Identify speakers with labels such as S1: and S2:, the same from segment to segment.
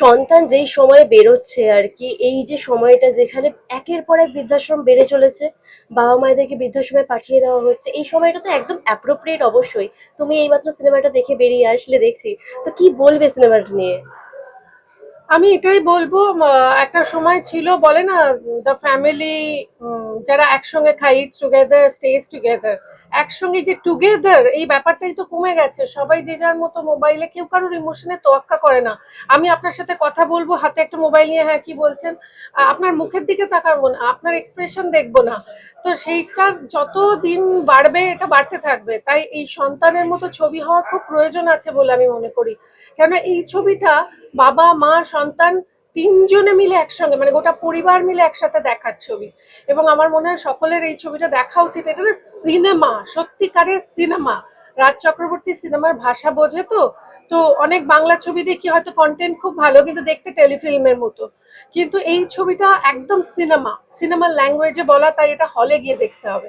S1: সন্তান যেই সময়ে বেরোচ্ছে আর কি, এই যে সময়টা যেখানে একের পর এক বৃদ্ধাশ্রম বেড়ে চলেছে, বাবা মায়েদেরকে বৃদ্ধাশ্রমে পাঠিয়ে দেওয়া হচ্ছে, এই সময়টা তো একদম অ্যাপ্রোপ্রিয়েট অবশ্যই। তুমি এইমাত্র সিনেমাটা দেখে বেরিয়ে আসলে দেখছি। তো কি বলবে সিনেমাটা নিয়ে?
S2: আমি এটাই বলব একটা সময় ছিল, বলে না দ্য ফ্যামিলি যারা একসঙ্গে খাই টুগেদার স্টেজ টুগেদার একসঙ্গে যে টুগেদার এই ব্যাপারটাই তো কমে গেছে। সবাই যে যার মতো মোবাইলে কেউ কারোর ইমোশনে তোয়াক্কা করে না। আমি আপনার সাথে কথা বলব, হাতে একটা মোবাইল নিয়ে হ্যাঁ কি বলছেন? আপনার মুখের দিকে তাকাবো না আপনার এক্সপ্রেশন দেখব না। তো সেইটা যত দিন বাড়বে, এটা বাড়তে থাকবে। তাই এই সন্তানের মতো ছবি হওয়ার খুব প্রয়োজন আছে বলে আমি মনে করি। কেন এই ছবিটা বাবা, মা, সন্তান তিনজনে মিলে একসঙ্গে মানে গোটা পরিবার মিলে একসাথে দেখার ছবি। এবং আমার মনে হয় সকলের এই ছবিটা দেখা উচিত। এটা সিনেমা, সত্যিকারের সিনেমা। রাজ চক্রবর্তী সিনেমার ভাষা বোঝে তো? তো অনেক বাংলা ছবি দেখি, হয়তো কন্টেন্ট খুব ভালো, কিন্তু দেখতে টেলিফিল্মের মতো। কিন্তু এই ছবিটা একদম সিনেমা, সিনেমার ল্যাঙ্গুয়েজে বলা, তাই এটা হলে গিয়ে দেখতে হবে।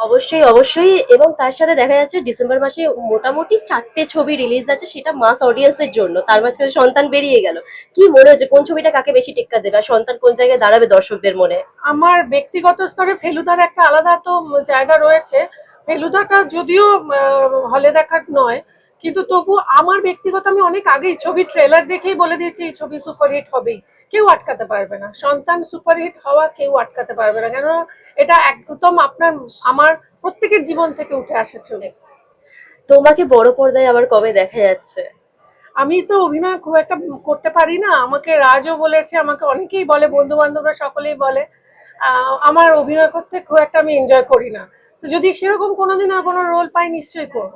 S1: অবশ্যই অবশ্যই। এবং তার সাথে দেখা যাচ্ছে ডিসেম্বর মাসে মোটামুটি চারটে ছবি রিলিজ আছে সেটা মাস অডিয়েন্সের জন্য। তার মাঝখানে সন্তান বেরিয়ে গেল। কি মনে হচ্ছে, কোন ছবিটা কাকে বেশি টেক্কা দেবে আর সন্তান কোন জায়গায় দাঁড়াবে দর্শকদের মনে?
S2: আমার ব্যক্তিগত স্তরে ফেলুদার একটা আলাদা তো জায়গা রয়েছে। ফেলুদাটা যদিও হলে দেখার নয় কিন্তু তবু আমার ব্যক্তিগত আমি অনেক আগেই ছবি ট্রেলার দেখেই বলে দিয়েছি এই ছবি সুপারহিট হবেই। কেউ আটকাতে পারবে না। সন্তান সুপারহিট হওয়া কেউ আটকাতে পারবে না। কেন এটা একদম আপনার আমার প্রত্যেকের জীবন থেকে উঠে আসে ছবি
S1: তোমাকে বড় পর্দায় আবার কবে দেখা যাচ্ছে?
S2: আমি তো অভিনয় খুব একটা করতে পারি না। আমাকে রাজও বলেছে আমাকে অনেকেই বলে বন্ধু বান্ধবরা সকলেই বলে আহ, আমার অভিনয় করতে খুব একটা আমি এনজয় করি না। তো যদি সেরকম কোনোদিন আর কোনো রোল পাই নিশ্চয়ই করব।